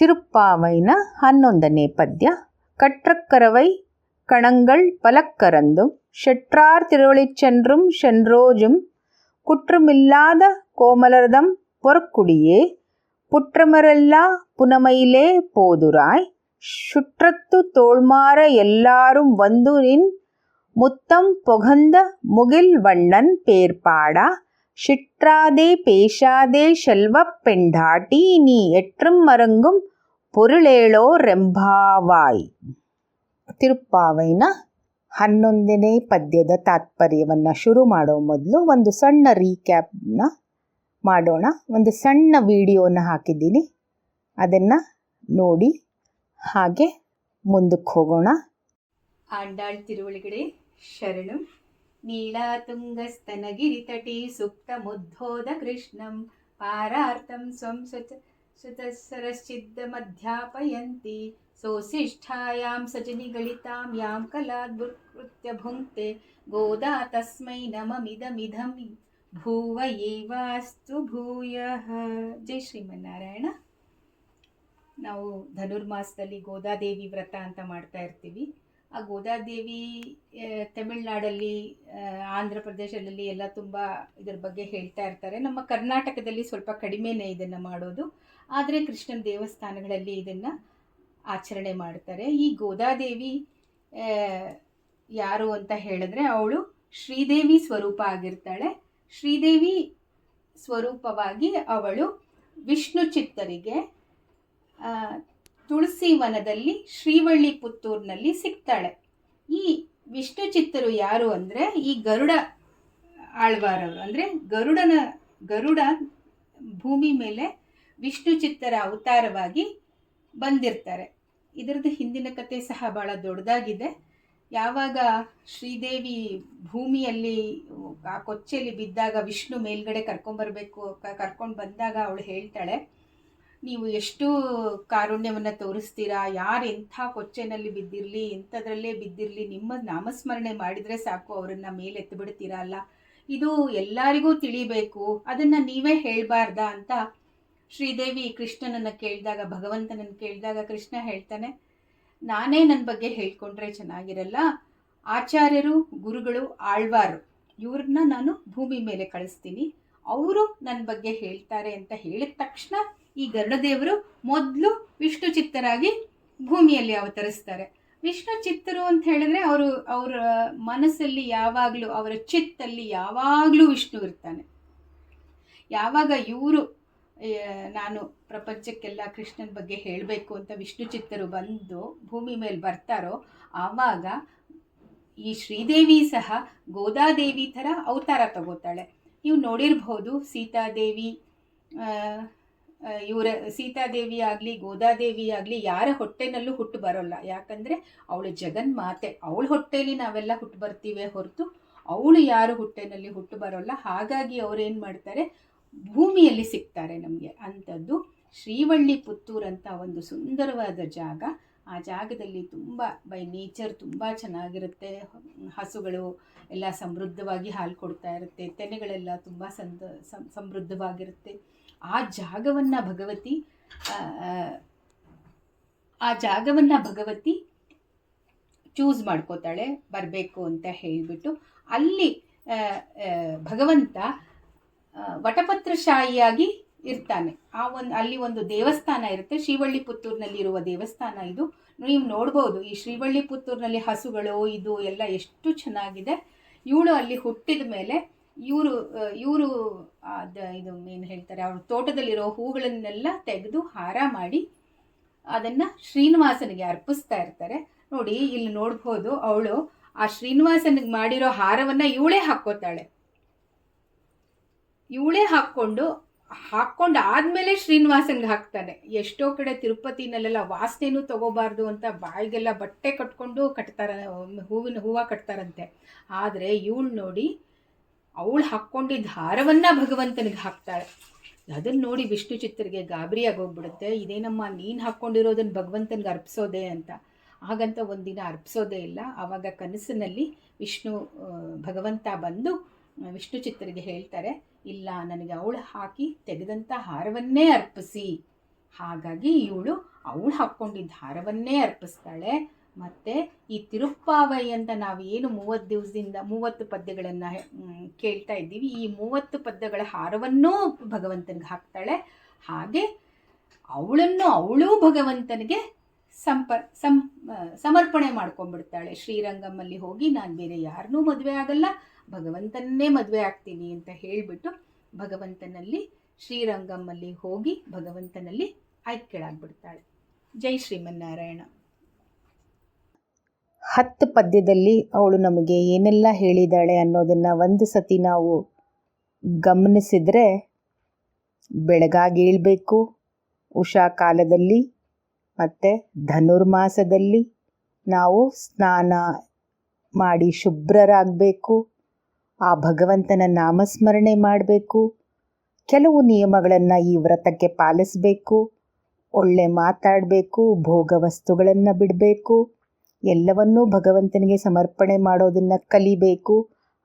ತಿರುಪ್ಪಾವೈನ ಹನ್ನೊಂದನೇ ಪದ್ಯ ಕಟ್ರಕ್ಕರವೈ ಕಣಂಗಳ್ ಪಲಕ್ಕರಂದು ಷಟ್ರಾರ್ ತಿರುವಳಿಚ್ಚೆನ್றுಂ ಷೆನ್ರೋಜುಂ குற்றமில்லாத கோமலர்தம் பொறக்குடியே புற்றமரெல்லா புனமையிலே போதுராய் சுற்றத்து தோள்மாற எல்லாரும் வந்து நின் முத்தம் பொகந்த முகில் வண்ணன் பேர்பாடா சிற்றாதே பேசாதே செல்வப் பெண்டாட்டி நீ ಎಟ್ರಂ ಮರಂಗುಂ ಪೊರುಳೇಳೋ ರೆಂಭಾವಾಯ್ ತಿರುಪ್ಪಾವೈನ ಹನ್ನೊಂದನೇ ಪದ್ಯದ ತಾತ್ಪರ್ಯವನ್ನು ಶುರು ಮಾಡೋ ಮೊದಲು ಒಂದು ಸಣ್ಣ ರೀಕ್ಯಾಪ್ನ ಮಾಡೋಣ ಒಂದು ಸಣ್ಣ ವಿಡಿಯೋನ ಹಾಕಿದ್ದೀನಿ ಅದನ್ನು ನೋಡಿ ಹಾಗೆ ಮುಂದಕ್ಕೆ ಹೋಗೋಣ ಆಂಡಾಳ್ ತಿರುವಳಿಗಡೆ ಶರಣು ನೀಳಾತುಂಗಸ್ತನಗಿರಿತಟಿ ಸುಪ್ತಮುದ್ಬೋಧ ಕೃಷ್ಣಂ. ಪಾರಾರ್ಥಂ ಸ್ವಂ ಸುತ ಸುತಸರಶ್ಚಿದ್ದಮಧ್ಯಾಪಯಂತಿ ಸೋಸಿಷ್ಠಾಯಾಂ ಸಜನಿಗಳಿತಾಂ ಯಾಂ ಕಲಾದ್ಭುತ್ಕೃತ್ಯ ಭುಂಕ್ತೆ ಗೋದಾ ತಸ್ಮೈ ನಮಮಿದಮಿದಂ ಭೂವ ಏವಾಸ್ತು ಭೂಯ. ಜೈ ಶ್ರೀಮನ್ನಾರಾಯಣ. ನಾವು ಧನುರ್ಮಾಸದಲ್ಲಿ ಗೋದಾದೇವಿ ವ್ರತ ಅಂತ ಮಾಡ್ತಾ ಇರ್ತೀವಿ. ಆ ಗೋದಾದೇವಿ ತಮಿಳುನಾಡಲ್ಲಿ ಆಂಧ್ರ ಪ್ರದೇಶದಲ್ಲಿ ಎಲ್ಲ ತುಂಬ ಇದ್ರ ಬಗ್ಗೆ ಹೇಳ್ತಾ ಇರ್ತಾರೆ. ನಮ್ಮ ಕರ್ನಾಟಕದಲ್ಲಿ ಸ್ವಲ್ಪ ಕಡಿಮೆನೇ ಇದನ್ನು ಮಾಡೋದು. ಆದರೆ ಕೃಷ್ಣನ ದೇವಸ್ಥಾನಗಳಲ್ಲಿ ಇದನ್ನು ಆಚರಣೆ ಮಾಡ್ತಾರೆ. ಈ ಗೋದಾದೇವಿ ಯಾರು ಅಂತ ಹೇಳಿದ್ರೆ ಅವಳು ಶ್ರೀದೇವಿ ಸ್ವರೂಪ ಆಗಿರ್ತಾಳೆ. ಶ್ರೀದೇವಿ ಸ್ವರೂಪವಾಗಿ ಅವಳು ವಿಷ್ಣು ಚಿತ್ತರಿಗೆ ತುಳಸಿ ವನದಲ್ಲಿ ಶ್ರೀವಳ್ಳಿ ಪುತ್ತೂರಿನಲ್ಲಿ ಸಿಗ್ತಾಳೆ. ಈ ವಿಷ್ಣು ಚಿತ್ತರು ಯಾರು ಅಂದರೆ, ಈ ಗರುಡ ಆಳ್ವಾರವರು ಅಂದರೆ, ಗರುಡನ, ಗರುಡ ಭೂಮಿ ಮೇಲೆ ವಿಷ್ಣು ಚಿತ್ತರ ಅವತಾರವಾಗಿ ಬಂದಿರ್ತಾರೆ. ಇದರದ್ದು ಹಿಂದಿನ ಕತೆ ಸಹ ಭಾಳ ದೊಡ್ಡದಾಗಿದೆ. ಯಾವಾಗ ಶ್ರೀದೇವಿ ಭೂಮಿಯಲ್ಲಿ, ಆ ಕೊಚ್ಚೆಯಲ್ಲಿ ಬಿದ್ದಾಗ ವಿಷ್ಣು ಮೇಲ್ಗಡೆ ಕರ್ಕೊಂಬರ್ಬೇಕು ಕರ್ಕೊಂಡು ಬಂದಾಗ ಅವಳು ಹೇಳ್ತಾಳೆ ನೀವು ಎಷ್ಟು ಕಾರುಣ್ಯವನ್ನು ತೋರಿಸ್ತೀರಾ? ಯಾರು ಎಂಥ ಕೊಚ್ಚೆನಲ್ಲಿ ಬಿದ್ದಿರಲಿ ಎಂಥದ್ರಲ್ಲೇ ಬಿದ್ದಿರಲಿ, ನಿಮ್ಮ ನಾಮಸ್ಮರಣೆ ಮಾಡಿದರೆ ಸಾಕು, ಅವರನ್ನು ಮೇಲೆ ಎತ್ತಿಬಿಡ್ತೀರಾ ಅಲ್ಲ? ಇದು ಎಲ್ಲರಿಗೂ ತಿಳಿಬೇಕು. ಅದನ್ನು ನೀವೇ ಹೇಳಬಾರ್ದಾ ಅಂತ ಶ್ರೀದೇವಿ ಕೃಷ್ಣನನ್ನು ಕೇಳಿದಾಗ, ಭಗವಂತನನ್ನು ಕೇಳಿದಾಗ ಕೃಷ್ಣ ಹೇಳ್ತಾನೆ, ನಾನೇ ನನ್ನ ಬಗ್ಗೆ ಹೇಳ್ಕೊಂಡ್ರೆ ಚೆನ್ನಾಗಿರಲ್ಲ. ಆಚಾರ್ಯರು, ಗುರುಗಳು ಆಳ್ವಾರು. ಇವ್ರನ್ನ ನಾನು ಭೂಮಿ ಮೇಲೆ ಕಳಿಸ್ತೀನಿ. ಅವರು ನನ್ನ ಬಗ್ಗೆ ಹೇಳ್ತಾರೆ ಅಂತ ಹೇಳಿದ ತಕ್ಷಣ ಈ ಗರುಡದೇವರು ಮೊದಲು ವಿಷ್ಣು ಚಿತ್ತರಾಗಿ ಭೂಮಿಯಲ್ಲಿ ಅವತರಿಸ್ತಾರೆ. ವಿಷ್ಣು ಚಿತ್ತರು ಅಂತ ಹೇಳಿದ್ರೆ ಅವರು ಅವರ ಮನಸ್ಸಲ್ಲಿ ಯಾವಾಗಲೂ, ಅವರ ಚಿತ್ತಲ್ಲಿ ಯಾವಾಗಲೂ ವಿಷ್ಣು ಇರ್ತಾನೆ. ಯಾವಾಗ ಇವರು ನಾನು ಪ್ರಪಂಚಕ್ಕೆಲ್ಲ ಕೃಷ್ಣನ ಬಗ್ಗೆ ಹೇಳಬೇಕು ಅಂತ ವಿಷ್ಣು ಚಿತ್ತರು ಬಂದು ಭೂಮಿ ಮೇಲೆ ಬರ್ತಾರೋ, ಆವಾಗ ಈ ಶ್ರೀದೇವಿ ಸಹ ಗೋದಾದೇವಿ ಥರ ಅವತಾರ ತಗೋತಾಳೆ. ನೀವು ನೋಡಿರ್ಬೋದು ಸೀತಾದೇವಿ ಇವರ ಸೀತಾದೇವಿ ಆಗಲಿ, ಗೋದಾದೇವಿ ಆಗಲಿ, ಯಾರ ಹೊಟ್ಟೆನಲ್ಲೂ ಹುಟ್ಟು ಬರೋಲ್ಲ. ಯಾಕಂದರೆ ಅವಳು ಜಗನ್ಮಾತೆ ಅವಳ ಹೊಟ್ಟೆಯಲ್ಲಿ ನಾವೆಲ್ಲ ಹುಟ್ಟು ಬರ್ತೀವಿ ಹೊರತು ಅವಳು ಯಾರು ಹೊಟ್ಟೆನಲ್ಲಿ ಹುಟ್ಟು ಬರೋಲ್ಲ. ಹಾಗಾಗಿ ಅವರೇನು ಮಾಡ್ತಾರೆ? ಭೂಮಿಯಲ್ಲಿ ಸಿಗ್ತಾರೆ ನಮಗೆ. ಅಂಥದ್ದು ಶ್ರೀವಳ್ಳಿ ಪುತ್ತೂರು ಅಂತ ಒಂದು ಸುಂದರವಾದ ಜಾಗ. ಆ ಜಾಗದಲ್ಲಿ ತುಂಬ ಬೈ ನೇಚರ್ ತುಂಬ ಚೆನ್ನಾಗಿರುತ್ತೆ. ಹಸುಗಳು ಎಲ್ಲ ಸಮೃದ್ಧವಾಗಿ ಹಾಲು ಕೊಡ್ತಾ ಇರುತ್ತೆ. ತೆನೆಗಳೆಲ್ಲ ತುಂಬ ಸಂದ ಸಮೃದ್ಧವಾಗಿರುತ್ತೆ. ಆ ಜಾಗವನ್ನು ಭಗವತಿ ಆ, ಜಾಗವನ್ನು ಭಗವತಿ ಚೂಸ್ ಮಾಡ್ಕೋತಾಳೆ ಬರಬೇಕು ಅಂತ ಹೇಳಿಬಿಟ್ಟು ಅಲ್ಲಿ ಭಗವಂತ ವಟಪತ್ರಶಾಹಿಯಾಗಿ ಇರ್ತಾನೆ. ಆ ಒಂದು ಅಲ್ಲಿ ಒಂದು ದೇವಸ್ಥಾನ ಇರುತ್ತೆ ಶ್ರೀವಳ್ಳಿ ಪುತ್ತೂರಿನಲ್ಲಿ ಇರುವ ದೇವಸ್ಥಾನ ಇದು. ನೀವು ನೋಡ್ಬೋದು ಈ ಶ್ರೀವಳ್ಳಿ ಪುತ್ತೂರಿನಲ್ಲಿ ಹಸುಗಳು ಇದು ಎಲ್ಲ ಎಷ್ಟು ಚೆನ್ನಾಗಿದೆ. ಇವಳು ಅಲ್ಲಿ ಹುಟ್ಟಿದ ಮೇಲೆ ಇವರು ಇವರು ಅದ ಇದು ಏನು ಹೇಳ್ತಾರೆ, ಅವ್ರ ತೋಟದಲ್ಲಿರೋ ಹೂಗಳನ್ನೆಲ್ಲ ತೆಗೆದು ಹಾರ ಮಾಡಿ ಅದನ್ನು ಶ್ರೀನಿವಾಸನಿಗೆ ಅರ್ಪಿಸ್ತಾ ಇರ್ತಾರೆ. ನೋಡಿ, ಇಲ್ಲಿ ನೋಡ್ಬೋದು ಅವಳು ಆ ಶ್ರೀನಿವಾಸನಿಗೆ ಮಾಡಿರೋ ಹಾರವನ್ನು ಇವಳೇ ಹಾಕ್ಕೋತಾಳೆ. ಇವಳೇ ಹಾಕ್ಕೊಂಡು ಹಾಕ್ಕೊಂಡು ಆದಮೇಲೆ ಶ್ರೀನಿವಾಸನ್ಗೆ ಹಾಕ್ತಾನೆ. ಎಷ್ಟೋ ಕಡೆ ತಿರುಪತಿನಲ್ಲೆಲ್ಲ ವಾಸನೆನೂ ತಗೋಬಾರ್ದು ಅಂತ ಬಾಯಿಗೆಲ್ಲ ಬಟ್ಟೆ ಕಟ್ಕೊಂಡು ಕಟ್ತಾರ, ಹೂವಿನ ಹೂವು ಕಟ್ತಾರಂತೆ. ಆದರೆ ಇವಳು ನೋಡಿ ಅವಳು ಹಾಕ್ಕೊಂಡಿದ್ದ ಹಾರವನ್ನು ಭಗವಂತನಿಗೆ ಹಾಕ್ತಾಳೆ. ಅದನ್ನು ನೋಡಿ ವಿಷ್ಣು ಚಿತ್ರಿಗೆ ಗಾಬರಿಯಾಗಿ ಆಗೋಗ್ಬಿಡುತ್ತೆ ಇದೇನಮ್ಮ, ನೀನು ಹಾಕ್ಕೊಂಡಿರೋದನ್ನು ಭಗವಂತನಿಗೆ ಅರ್ಪಿಸೋದೆ ಅಂತ. ಹಾಗಂತ ಒಂದಿನ ಅರ್ಪಿಸೋದೇ ಇಲ್ಲ. ಆವಾಗ ಕನಸಿನಲ್ಲಿ ವಿಷ್ಣು ಭಗವಂತ ಬಂದು ವಿಷ್ಣು ಚಿತ್ರಿಗೆ ಹೇಳ್ತಾರೆ, ಇಲ್ಲ, ನನಗೆ ಅವಳು ಹಾಕಿ ತೆಗೆದಂಥ ಹಾರವನ್ನೇ ಅರ್ಪಿಸಿ. ಹಾಗಾಗಿ ಇವಳು ಅವಳು ಹಾಕ್ಕೊಂಡಿದ್ದ ಹಾರವನ್ನೇ ಅರ್ಪಿಸ್ತಾಳೆ. ಮತ್ತು ಈ ತಿರುಪ್ಪಾವೈ ಅಂತ ನಾವು ಏನು ಮೂವತ್ತು ದಿವಸದಿಂದ ಮೂವತ್ತು ಪದ್ಯಗಳನ್ನು ಕೇಳ್ತಾ ಇದ್ದೀವಿ. ಈ ಮೂವತ್ತು ಪದ್ಯಗಳ ಹಾರವನ್ನೂ ಭಗವಂತನಿಗೆ ಹಾಕ್ತಾಳೆ. ಹಾಗೆ ಅವಳನ್ನು ಅವಳು ಭಗವಂತನಿಗೆ ಸಂಪ, ಸಂ ಸಮರ್ಪಣೆ ಮಾಡ್ಕೊಂಡ್ಬಿಡ್ತಾಳೆ. ಶ್ರೀರಂಗಮ್ಮಲ್ಲಿ ಹೋಗಿ ನಾನು ಬೇರೆ ಯಾರನ್ನೂ ಮದುವೆ ಆಗಲ್ಲ, ಭಗವಂತನ್ನೇ ಮದುವೆ ಆಗ್ತೀನಿ ಅಂತ ಹೇಳಿಬಿಟ್ಟು ಭಗವಂತನಲ್ಲಿ ಶ್ರೀರಂಗಮ್ಮಲ್ಲಿ ಹೋಗಿ ಭಗವಂತನಲ್ಲಿ ಐಕ್ಯಳಾಗ್ಬಿಡ್ತಾಳೆ. ಜೈ ಶ್ರೀಮನ್ನಾರಾಯಣ. ಹತ್ತು ಪದ್ಯದಲ್ಲಿ ಅವಳು ನಮಗೆ ಏನೆಲ್ಲ ಹೇಳಿದಾಳೆ ಅನ್ನೋದನ್ನು ಒಂದು ಸತಿ ನಾವು ಗಮನಿಸಿದರೆ ಬೆಳಗಾಗಿ ಏಳಬೇಕು ಉಷಾ ಕಾಲದಲ್ಲಿ ಮತ್ತು ಧನುರ್ಮಾಸದಲ್ಲಿ ನಾವು ಸ್ನಾನ ಮಾಡಿ ಶುಭ್ರರಾಗಬೇಕು. ಆ ಭಗವಂತನ ನಾಮಸ್ಮರಣೆ ಮಾಡಬೇಕು. ಕೆಲವು ನಿಯಮಗಳನ್ನು ಈ ವ್ರತಕ್ಕೆ ಪಾಲಿಸಬೇಕು. ಒಳ್ಳೆ ಮಾತಾಡಬೇಕು, ಭೋಗ ವಸ್ತುಗಳನ್ನು ಬಿಡಬೇಕು. ಎಲ್ಲವನ್ನೂ ಭಗವಂತನಿಗೆ ಸಮರ್ಪಣೆ ಮಾಡೋದನ್ನು ಕಲಿಬೇಕು.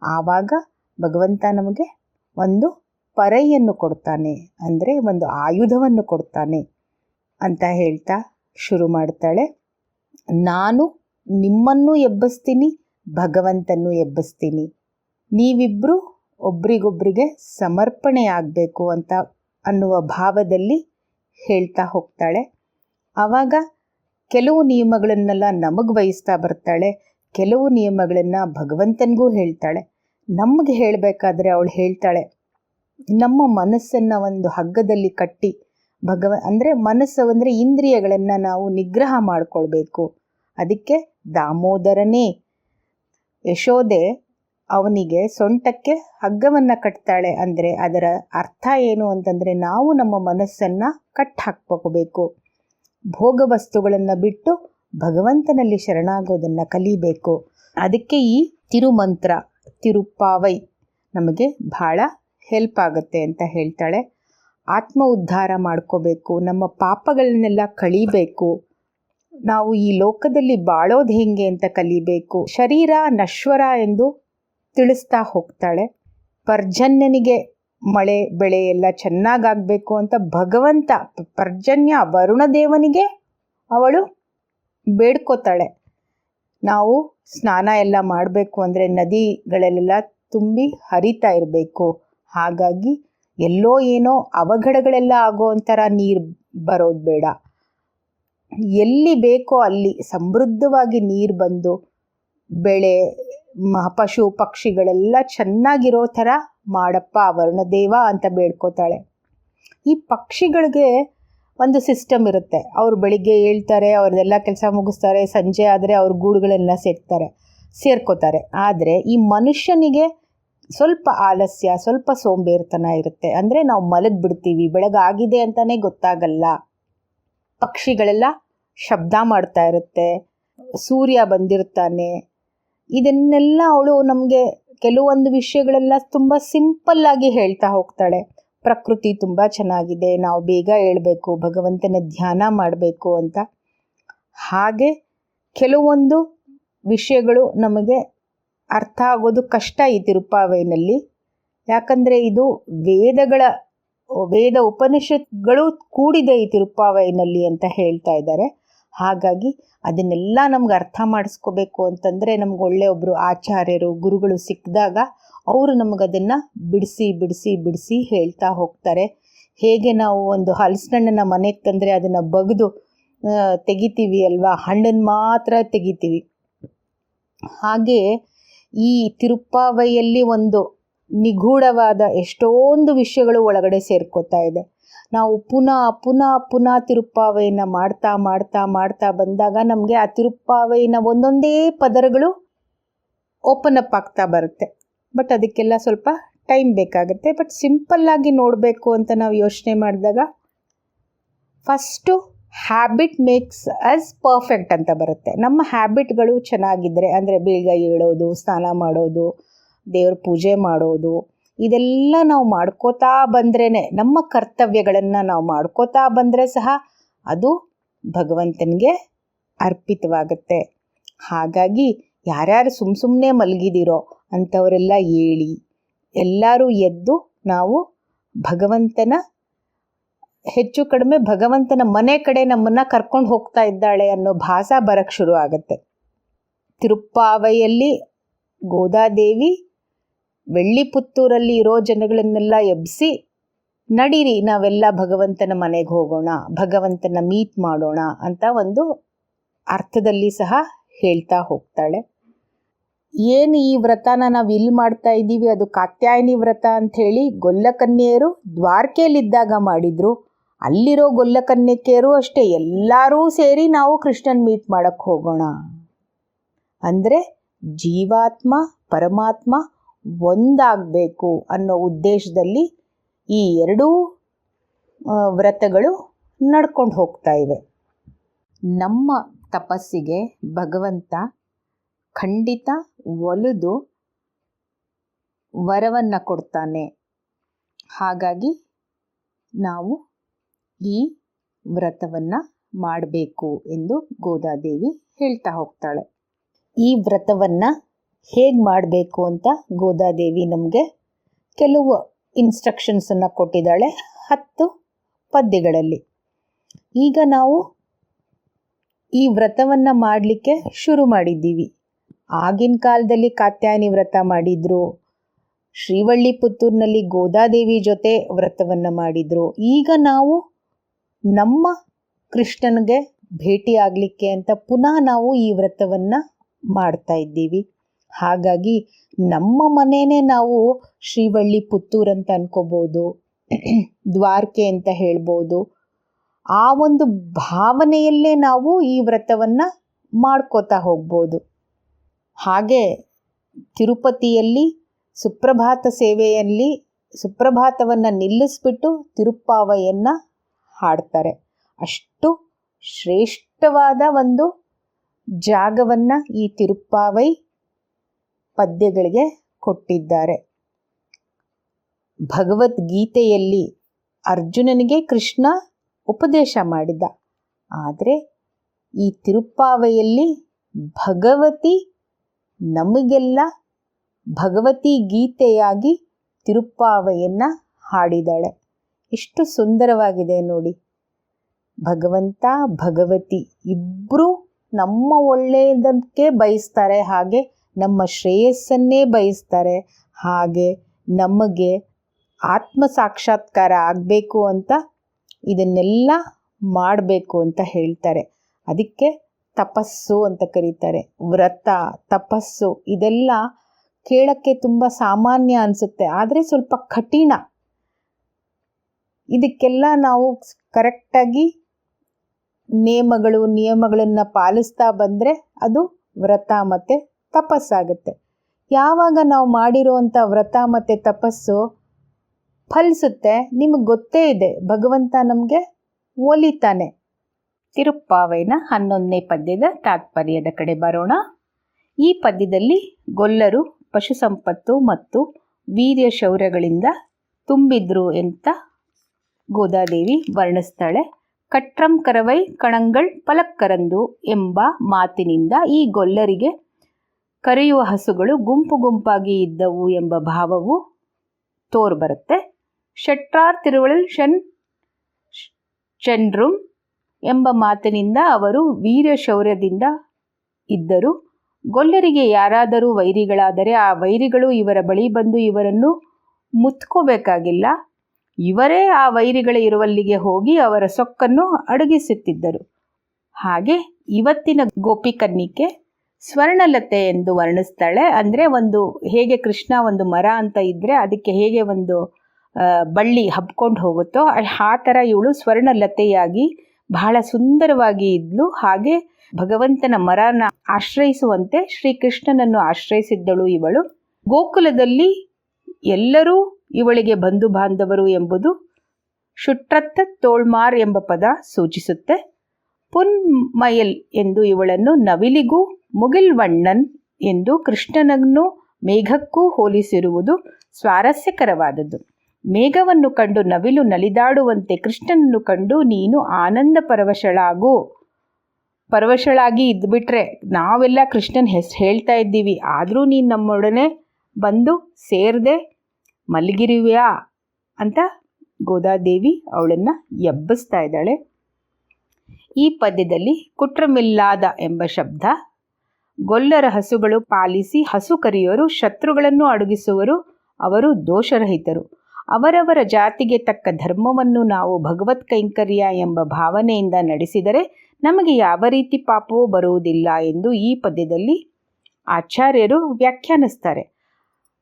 ಆವಾಗ ಭಗವಂತ ನಮಗೆ ಒಂದು ಪರೆಯನ್ನು ಕೊಡ್ತಾನೆ, ಅಂದರೆ ಒಂದು ಆಯುಧವನ್ನು ಕೊಡ್ತಾನೆ ಅಂತ ಹೇಳ್ತಾ ಶುರು ಮಾಡ್ತಾಳೆ. ನಾನು ನಿಮ್ಮನ್ನು ಎಬ್ಬಿಸ್ತೀನಿ, ಭಗವಂತನ್ನು ಎಬ್ಬಿಸ್ತೀನಿ. ನೀವಿಬ್ಬರು ಒಬ್ರಿಗೊಬ್ರಿಗೆ ಸಮರ್ಪಣೆ ಆಗಬೇಕು ಅಂತ ಅನ್ನುವ ಭಾವದಲ್ಲಿ ಹೇಳ್ತಾ ಹೋಗ್ತಾಳೆ. ಆವಾಗ ಕೆಲವು ನಿಯಮಗಳನ್ನೆಲ್ಲ ನಮಗೆ ವಹಿಸ್ತಾ ಬರ್ತಾಳೆ, ಕೆಲವು ನಿಯಮಗಳನ್ನು ಭಗವಂತನಿಗೂ ಹೇಳ್ತಾಳೆ. ನಮಗೆ ಹೇಳಬೇಕಾದ್ರೆ ಅವಳು ಹೇಳ್ತಾಳೆ, ನಮ್ಮ ಮನಸ್ಸನ್ನು ಒಂದು ಹಗ್ಗದಲ್ಲಿ ಕಟ್ಟಿ, ಭಗವ, ಅಂದರೆ ಮನಸ್ಸು ಅಂದರೆ ಇಂದ್ರಿಯಗಳನ್ನು ನಾವು ನಿಗ್ರಹ ಮಾಡಿಕೊಳ್ಬೇಕು. ಅದಕ್ಕೆ ದಾಮೋದರನೇ ಯಶೋದೆ ಅವನಿಗೆ ಸೊಂಟಕ್ಕೆ ಹಗ್ಗವನ್ನು ಕಟ್ತಾಳೆ. ಅಂದರೆ ಅದರ ಅರ್ಥ ಏನು ಅಂತಂದರೆ ನಾವು ನಮ್ಮ ಮನಸ್ಸನ್ನು ಕಟ್ ಹಾಕ್ಕೋಬೇಕು ಭೋಗ ವಸ್ತುಗಳನ್ನು ಬಿಟ್ಟು ಭಗವಂತನಲ್ಲಿ ಶರಣಾಗೋದನ್ನು ಕಲಿಬೇಕು. ಅದಕ್ಕೆ ಈ ತಿರುಮಂತ್ರ, ತಿರುಪ್ಪಾವೈ ನಮಗೆ ಬಹಳ ಹೆಲ್ಪ್ ಆಗುತ್ತೆ ಅಂತ ಹೇಳ್ತಾಳೆ. ಆತ್ಮ ಉದ್ಧಾರ ಮಾಡ್ಕೋಬೇಕು, ನಮ್ಮ ಪಾಪಗಳನ್ನೆಲ್ಲ ಕಳಿಬೇಕು. ನಾವು ಈ ಲೋಕದಲ್ಲಿ ಬಾಳೋದು ಹೇಗೆ ಅಂತ ಕಲಿಬೇಕು. ಶರೀರ ನಶ್ವರ ಎಂದು ತಿಳಿಸ್ತಾ ಹೋಗ್ತಾಳೆ. ಪರ್ಜನ್ಯನಿಗೆ ಮಳೆ, ಬೆಳೆ ಎಲ್ಲ ಚೆನ್ನಾಗಾಗಬೇಕು ಅಂತ ಭಗವಂತ, ಪರ್ಜನ್ಯ ವರುಣದೇವನಿಗೆ ಅವಳು ಬೇಡ್ಕೋತಾಳೆ. ನಾವು ಸ್ನಾನ ಎಲ್ಲ ಮಾಡಬೇಕು ಅಂದರೆ ನದಿಗಳಲ್ಲೆಲ್ಲ ತುಂಬಿ ಹರಿತಾ ಇರಬೇಕು. ಹಾಗಾಗಿ ಎಲ್ಲೋ ಏನೋ ಅವಘಡಗಳೆಲ್ಲ ಆಗೋ ಒಂಥರ ನೀರು ಬರೋದು ಬೇಡ. ಎಲ್ಲಿ ಬೇಕೋ ಅಲ್ಲಿ ಸಮೃದ್ಧವಾಗಿ ನೀರು ಬಂದು ಬೆಳೆ ಪಶು ಪಕ್ಷಿಗಳೆಲ್ಲ ಚೆನ್ನಾಗಿರೋ ಥರ ಮಾಡಪ್ಪ ವರುಣದೇವ ಅಂತ ಬೇಡ್ಕೋತಾಳೆ. ಈ ಪಕ್ಷಿಗಳಿಗೆ ಒಂದು ಸಿಸ್ಟಮ್ ಇರುತ್ತೆ. ಅವರು ಬೆಳಿಗ್ಗೆ ಹೇಳ್ತಾರೆ ಅವ್ರದ್ದೆಲ್ಲ ಕೆಲಸ ಮುಗಿಸ್ತಾರೆ, ಸಂಜೆ ಆದರೆ ಅವ್ರ ಗೂಡುಗಳೆಲ್ಲ ಸೇರ್ತಾರೆ ಸೇರ್ಕೋತಾರೆ. ಆದರೆ ಈ ಮನುಷ್ಯನಿಗೆ ಸ್ವಲ್ಪ ಆಲಸ್ಯ, ಸ್ವಲ್ಪ ಸೋಂಬೇರ್ತನ ಇರುತ್ತೆ. ಅಂದರೆ ನಾವು ಮಲಗಿಬಿಡ್ತೀವಿ ಬೆಳಗಾಗಿದೆ ಅಂತಲೇ ಗೊತ್ತಾಗಲ್ಲ. ಪಕ್ಷಿಗಳೆಲ್ಲ ಶಬ್ದ ಮಾಡ್ತಾ ಇರುತ್ತೆ, ಸೂರ್ಯ ಬಂದಿರ್ತಾನೆ ಇದನ್ನೆಲ್ಲ ಅವಳು ನಮಗೆ ಕೆಲವೊಂದು ವಿಷಯಗಳೆಲ್ಲ ತುಂಬ ಸಿಂಪಲ್ಲಾಗಿ ಹೇಳ್ತಾ ಹೋಗ್ತಾಳೆ. ಪ್ರಕೃತಿ ತುಂಬ ಚೆನ್ನಾಗಿದೆ, ನಾವು ಬೇಗ ಹೇಳ್ಬೇಕು, ಭಗವಂತನ ಧ್ಯಾನ ಮಾಡಬೇಕು ಅಂತ. ಹಾಗೆ ಕೆಲವೊಂದು ವಿಷಯಗಳು ನಮಗೆ ಅರ್ಥ ಆಗೋದು ಕಷ್ಟ ಈ ತಿರುಪಾವೈನಲ್ಲಿ. ಯಾಕಂದರೆ ಇದು ವೇದಗಳ, ವೇದ ಉಪನಿಷತ್ಗಳು ಕೂಡಿದೆ ಈ ತಿರುಪಾವೈನಲ್ಲಿ ಅಂತ ಹೇಳ್ತಾ ಇದ್ದಾರೆ. ಹಾಗಾಗಿ ಅದನ್ನೆಲ್ಲ ನಮ್ಗೆ ಅರ್ಥ ಮಾಡಿಸ್ಕೋಬೇಕು ಅಂತಂದರೆ ನಮ್ಗೆ ಒಳ್ಳೆ ಒಬ್ಬರು ಆಚಾರ್ಯರು, ಗುರುಗಳು ಸಿಕ್ಕಿದಾಗ ಅವರು ನಮಗದನ್ನು ಬಿಡಿಸಿ ಬಿಡಿಸಿ ಬಿಡಿಸಿ ಹೇಳ್ತಾ ಹೋಗ್ತಾರೆ. ಹೇಗೆ ನಾವು ಒಂದು ಹಲಸಿನಣ್ಣನ್ನು ಮನೆಗೆ ತಂದರೆ ಅದನ್ನು ಬಗೆದು ತೆಗಿತೀವಿ ಅಲ್ವಾ? ಹಣ್ಣನ್ನು ಮಾತ್ರ ತೆಗಿತೀವಿ. ಹಾಗೆ ಈ ತಿರುಪ್ಪಾವೈಯಲ್ಲಿ ಒಂದು ನಿಗೂಢವಾದ ಎಷ್ಟೊಂದು ವಿಷಯಗಳು ಒಳಗಡೆ ಸೇರ್ಕೋತಾ ಇದೆ. ನಾವು ಪುನಃ ಪುನಃ ಪುನಃ ತಿರುಪಾವೆಯನ್ನ ಮಾಡ್ತಾ ಮಾಡ್ತಾ ಮಾಡ್ತಾ ಬಂದಾಗ ನಮಗೆ ಆ ಒಂದೊಂದೇ ಪದರಗಳು ಓಪನ್ ಅಪ್ ಆಗ್ತಾ ಬರುತ್ತೆ. ಬಟ್ ಅದಕ್ಕೆಲ್ಲ ಸ್ವಲ್ಪ ಟೈಮ್ ಬೇಕಾಗುತ್ತೆ. ಬಟ್ ಸಿಂಪಲ್ಲಾಗಿ ನೋಡಬೇಕು ಅಂತ ನಾವು ಯೋಚನೆ ಮಾಡಿದಾಗ first habit makes us perfect ಅಂತ ಬರುತ್ತೆ. ನಮ್ಮ ಹ್ಯಾಬಿಟ್ಗಳು ಚೆನ್ನಾಗಿದ್ದರೆ ಅಂದರೆ ಬೇಗ ಏಳೋದು ಸ್ನಾನ ಮಾಡೋದು, ದೇವ್ರ ಪೂಜೆ ಮಾಡೋದು ಇದೆಲ್ಲ ನಾವು ಮಾಡ್ಕೋತಾ ಬಂದ್ರೇ ನಮ್ಮ ಕರ್ತವ್ಯಗಳನ್ನು ನಾವು ಮಾಡ್ಕೋತಾ ಬಂದರೆ ಸಹ ಅದು ಭಗವಂತನಿಗೆ ಅರ್ಪಿತವಾಗುತ್ತೆ. ಹಾಗಾಗಿ ಯಾರ್ಯಾರು ಸುಮ್ಮ ಸುಮ್ಮನೆ ಮಲಗಿದಿರೋ ಅಂಥವರೆಲ್ಲ ಹೇಳಿ, ಎಲ್ಲರೂ ಎದ್ದು ನಾವು ಭಗವಂತನ, ಹೆಚ್ಚು ಕಡಿಮೆ ಭಗವಂತನ ಮನೆ ಕಡೆ ನಮ್ಮನ್ನು ಕರ್ಕೊಂಡು ಹೋಗ್ತಾ ಇದ್ದಾಳೆ ಅನ್ನೋ ಭಾಸ ಬರಕ್ಕೆ ಶುರು ಆಗುತ್ತೆ. ತಿರುಪ್ಪಾವೈಯಲ್ಲಿ ಗೋದಾದೇವಿ ಬೆಳ್ಳಿಪುತ್ತೂರಲ್ಲಿ ಇರೋ ಜನಗಳನ್ನೆಲ್ಲ ಎಬ್ಬಿಸಿ ನಡೀರಿ, ನಾವೆಲ್ಲ ಭಗವಂತನ ಮನೆಗೆ ಹೋಗೋಣ, ಭಗವಂತನ ಮೀಟ್ ಮಾಡೋಣ ಅಂತ ಒಂದು ಅರ್ಥದಲ್ಲಿ ಸಹ ಹೇಳ್ತಾ ಹೋಗ್ತಾಳೆ. ಏನು ಈ ವ್ರತನ ನಾವು ಇಲ್ಲಿ ಮಾಡ್ತಾ ಇದ್ದೀವಿ, ಅದು ಕಾತ್ಯಾಯನಿ ವ್ರತ ಅಂಥೇಳಿ ಗೊಲ್ಲಕನ್ಯೆಯರು ದ್ವಾರಕೆಯಲ್ಲಿದ್ದಾಗ ಮಾಡಿದ್ರು. ಅಲ್ಲಿರೋ ಗೊಲ್ಲಕನ್ಯಕೆಯರು ಅಷ್ಟೇ, ಎಲ್ಲರೂ ಸೇರಿ ನಾವು ಕೃಷ್ಣನ್ ಮೀಟ್ ಮಾಡೋಕ್ಕೆ ಹೋಗೋಣ. ಅಂದರೆ ಜೀವಾತ್ಮ, ಪರಮಾತ್ಮ ಒಂದಾಗಬೇಕು ಅನ್ನೋ ಉದ್ದೇಶದಲ್ಲಿ ಈ ಎರಡೂ ವ್ರತಗಳು ನಡ್ಕೊಂಡು ಹೋಗ್ತಾ ಇವೆ. ನಮ್ಮ ತಪಸ್ಸಿಗೆ ಭಗವಂತ ಖಂಡಿತ ಒಲಿದು ವರವನ್ನು ಕೊಡ್ತಾನೆ. ಹಾಗಾಗಿ ನಾವು ಈ ವ್ರತವನ್ನು ಮಾಡಬೇಕು ಎಂದು ಗೋದಾದೇವಿ ಹೇಳ್ತಾ ಹೋಗ್ತಾಳೆ. ಈ ವ್ರತವನ್ನು ಹೇಗೆ ಮಾಡಬೇಕು ಅಂತ ಗೋದಾದೇವಿ ನಮಗೆ ಕೆಲವು ಇನ್ಸ್ಟ್ರಕ್ಷನ್ಸನ್ನು ಕೊಟ್ಟಿದ್ದಾಳೆ ಹತ್ತು ಪದ್ಯಗಳಲ್ಲಿ. ಈಗ ನಾವು ಈ ವ್ರತವನ್ನು ಮಾಡಲಿಕ್ಕೆ ಶುರು ಮಾಡಿದ್ದೀವಿ. ಆಗಿನ ಕಾಲದಲ್ಲಿ ಕಾತ್ಯಾಯನಿ ವ್ರತ ಮಾಡಿದ್ರು, ಶ್ರೀವಳ್ಳಿ ಪುತ್ತೂರಿನಲ್ಲಿ ಗೋದಾದೇವಿ ಜೊತೆ ವ್ರತವನ್ನು ಮಾಡಿದ್ರು. ಈಗ ನಾವು ನಮ್ಮ ಕೃಷ್ಣನಿಗೆ ಭೇಟಿ ಆಗಲಿಕ್ಕೆ ಅಂತ ಪುನಃ ನಾವು ಈ ವ್ರತವನ್ನು ಮಾಡ್ತಾ ಇದ್ದೀವಿ. ಹಾಗಾಗಿ ನಮ್ಮ ಮನೇನೆ ನಾವು ಶ್ರೀವಳ್ಳಿ ಪುತ್ತೂರು ಅಂತ ಅನ್ಕೋಬೋದು, ದ್ವಾರಕೆ ಅಂತ ಹೇಳ್ಬೋದು. ಆ ಒಂದು ಭಾವನೆಯಲ್ಲೇ ನಾವು ಈ ವ್ರತವನ್ನು ಮಾಡ್ಕೋತಾ ಹೋಗ್ಬೋದು. ಹಾಗೆ ತಿರುಪತಿಯಲ್ಲಿ ಸುಪ್ರಭಾತ ಸೇವೆಯಲ್ಲಿ ಸುಪ್ರಭಾತವನ್ನು ನಿಲ್ಲಿಸ್ಬಿಟ್ಟು ತಿರುಪ್ಪಾವಯನ್ನು ಹಾಡ್ತಾರೆ. ಅಷ್ಟು ಶ್ರೇಷ್ಠವಾದ ಒಂದು ಜಾಗವನ್ನು ಈ ತಿರುಪ್ಪಾವೈ ಪದ್ಯಗಳಿಗೆ ಕೊಟ್ಟಿದ್ದಾರೆ. ಭಗವದ್ಗೀತೆಯಲ್ಲಿ ಅರ್ಜುನನಿಗೆ ಕೃಷ್ಣ ಉಪದೇಶ ಮಾಡಿದ. ಆದರೆ ಈ ತಿರುಪ್ಪಾವೆಯಲ್ಲಿ ಭಗವತಿ ನಮಗೆಲ್ಲ ಭಗವತಿ ಗೀತೆಯಾಗಿ ತಿರುಪ್ಪಾವೆಯನ್ನು ಹಾಡಿದಾಳೆ. ಎಷ್ಟು ಸುಂದರವಾಗಿದೆ ನೋಡಿ. ಭಗವಂತ, ಭಗವತಿ ಇಬ್ಬರು ನಮ್ಮ ಒಳ್ಳೆಯದಕ್ಕೆ ಬಯಸ್ತಾರೆ ಹಾಗೆ ನಮ್ಮ ಶ್ರೇಯಸ್ಸನ್ನೇ ಬಯಸ್ತಾರೆ. ಹಾಗೆ ನಮಗೆ ಆತ್ಮ ಸಾಕ್ಷಾತ್ಕಾರ ಆಗಬೇಕು ಅಂತ ಇದನ್ನೆಲ್ಲ ಮಾಡಬೇಕು ಅಂತ ಹೇಳ್ತಾರೆ. ಅದಕ್ಕೆ ತಪಸ್ಸು ಅಂತ ಕರೀತಾರೆ. ವ್ರತ, ತಪಸ್ಸು ಇದೆಲ್ಲ ಕೇಳಕ್ಕೆ ತುಂಬ ಸಾಮಾನ್ಯ ಅನಿಸುತ್ತೆ. ಆದರೆ ಸ್ವಲ್ಪ ಕಠಿಣ. ಇದಕ್ಕೆಲ್ಲ ನಾವು ಕರೆಕ್ಟಾಗಿ ನಿಯಮಗಳು, ನಿಯಮಗಳನ್ನು ಪಾಲಿಸ್ತಾ ಬಂದರೆ ಅದು ವ್ರತ ಮತ್ತು ತಪಸ್ಸಾಗುತ್ತೆ. ಯಾವಾಗ ನಾವು ಮಾಡಿರುವಂಥ ವ್ರತ ಮತ್ತು ತಪಸ್ಸು ಫಲಿಸುತ್ತೆ, ನಿಮಗೆ ಗೊತ್ತೇ ಇದೆ. ಭಗವಂತ ನಮಗೆ ಒಲಿತಾನೆ. ತಿರುಪ್ಪಾವೈನ ಹನ್ನೊಂದನೇ ಪದ್ಯದ ತಾತ್ಪರ್ಯದ ಕಡೆ ಬರೋಣ. ಈ ಪದ್ಯದಲ್ಲಿ ಗೊಲ್ಲರು ಪಶು ಸಂಪತ್ತು ಮತ್ತು ವೀರ್ಯ ಶೌರ್ಯಗಳಿಂದ ತುಂಬಿದ್ರು ಅಂತ ಗೋದಾದೇವಿ ವರ್ಣಿಸ್ತಾಳೆ. ಕಟ್ರಂ ಕರವೈ ಕಣಂಗಳ್ ಪಲಕ್ಕರಂದು ಎಂಬ ಮಾತಿನಿಂದ ಈ ಗೊಲ್ಲರಿಗೆ ಕರೆಯುವ ಹಸುಗಳು ಗುಂಪು ಗುಂಪಾಗಿ ಇದ್ದವು ಎಂಬ ಭಾವವು ತೋರ್ಬರುತ್ತೆ. ಶೆಟ್ರಾರ್ ತಿರುವಳಲ್ ಶನ್ ಚಂಡ್ರುಂ ಎಂಬ ಮಾತಿನಿಂದ ಅವರು ವೀರ ಶೌರ್ಯದಿಂದ ಇದ್ದರು. ಗೊಲ್ಲರಿಗೆ ಯಾರಾದರೂ ವೈರಿಗಳಾದರೆ ಆ ವೈರಿಗಳು ಇವರ ಬಳಿ ಬಂದು ಇವರನ್ನು ಮುತ್ಕೋಬೇಕಾಗಿಲ್ಲ. ಇವರೇ ಆ ವೈರಿಗಳ ಇರುವಲ್ಲಿಗೆ ಹೋಗಿ ಅವರ ಸೊಕ್ಕನ್ನು ಅಡಗಿಸುತ್ತಿದ್ದರು. ಹಾಗೆ ಇವತ್ತಿನ ಗೋಪಿಕನ್ನಿಕೆ ಸ್ವರ್ಣಲತೆ ಎಂದು ವರ್ಣಿಸ್ತಾಳೆ. ಅಂದರೆ ಒಂದು ಹೇಗೆ ಕೃಷ್ಣ ಒಂದು ಮರ ಅಂತ ಇದ್ದರೆ ಅದಕ್ಕೆ ಹೇಗೆ ಒಂದು ಬಳ್ಳಿ ಹಬ್ಕೊಂಡು ಹೋಗುತ್ತೋ, ಆ ಥರ ಇವಳು ಸ್ವರ್ಣಲತೆಯಾಗಿ ಬಹಳ ಸುಂದರವಾಗಿ ಇದ್ಲು. ಹಾಗೆ ಭಗವಂತನ ಮರನ ಆಶ್ರಯಿಸುವಂತೆ ಶ್ರೀಕೃಷ್ಣನನ್ನು ಆಶ್ರಯಿಸಿದ್ದಳು ಇವಳು. ಗೋಕುಲದಲ್ಲಿ ಎಲ್ಲರೂ ಇವಳಿಗೆ ಬಂಧು ಬಾಂಧವರು ಎಂಬುದು ಶುಟ್ರತ್ತ ತೋಳ್ಮಾರ್ ಎಂಬ ಪದ ಸೂಚಿಸುತ್ತೆ. ಪುನ್ಮಯಲ್ ಎಂದು ಇವಳನ್ನು ನವಿಲಿಗೂ ಮುಗಿಲ್ವಣ್ಣನ್ ಎಂದು ಕೃಷ್ಣನನ್ನು ಮೇಘಕ್ಕೂ ಹೋಲಿಸಿರುವುದು ಸ್ವಾರಸ್ಯಕರವಾದದ್ದು. ಮೇಘವನ್ನು ಕಂಡು ನವಿಲು ನಲಿದಾಡುವಂತೆ ಕೃಷ್ಣನನ್ನು ಕಂಡು ನೀನು ಆನಂದ ಪರವಶಳಾಗು. ಪರವಶಳಾಗಿ ಇದ್ಬಿಟ್ರೆ ನಾವೆಲ್ಲ ಕೃಷ್ಣನ ಹೆಸರು ಹೇಳ್ತಾ ಇದ್ದೀವಿ. ಆದರೂ ನೀನು ನಮ್ಮೊಡನೆ ಬಂದು ಸೇರದೆ ಮಲಗಿರುವ್ಯಾ? ಅಂತ ಗೋದಾದೇವಿ ಅವಳನ್ನು ಎಬ್ಬಿಸ್ತಾ ಇದ್ದಾಳೆ. ಈ ಪದ್ಯದಲ್ಲಿ ಕುಟ್ರಮಿಲ್ಲಾದ ಎಂಬ ಶಬ್ದ. ಗೊಲ್ಲರ ಹಸುಗಳು ಪಾಲಿಸಿ ಹಸು ಕರೆಯೋರು, ಶತ್ರುಗಳನ್ನು ಅಡಗಿಸುವರು, ಅವರು ದೋಷರಹಿತರು. ಅವರವರ ಜಾತಿಗೆ ತಕ್ಕ ಧರ್ಮವನ್ನು ನಾವು ಭಗವತ್ ಕೈಂಕರ್ಯ ಎಂಬ ಭಾವನೆಯಿಂದ ನಡೆಸಿದರೆ ನಮಗೆ ಯಾವ ರೀತಿ ಪಾಪವೂ ಬರುವುದಿಲ್ಲ ಎಂದು ಈ ಪದ್ಯದಲ್ಲಿ ಆಚಾರ್ಯರು ವ್ಯಾಖ್ಯಾನಿಸ್ತಾರೆ.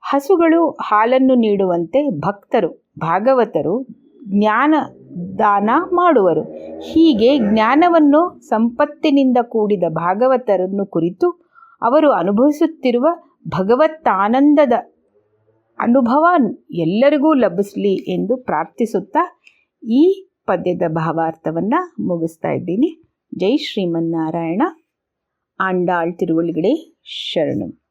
ಹಸುಗಳು ಹಾಲನ್ನು ನೀಡುವಂತೆ ಭಕ್ತರು, ಭಾಗವತರು, ಜ್ಞಾನ ದಾನ ಮಾಡುವರು. ಹೀಗೆ ಜ್ಞಾನವನ್ನು ಸಂಪತ್ತಿನಿಂದ ಕೂಡಿದ ಭಾಗವತರನ್ನು ಕುರಿತು ಅವರು ಅನುಭವಿಸುತ್ತಿರುವ ಭಗವತ್ ಆನಂದದ ಅನುಭವ ಎಲ್ಲರಿಗೂ ಲಭಿಸಲಿ ಎಂದು ಪ್ರಾರ್ಥಿಸುತ್ತಾ ಈ ಪದ್ಯದ ಭಾವಾರ್ಥವನ್ನು ಮುಗಿಸ್ತಾ ಇದ್ದೀನಿ. ಜೈ ಶ್ರೀಮನ್ನಾರಾಯಣ. ಆಂಡಾಳ್ ತಿರುವಳಿಗಡೆ ಶರಣಂ.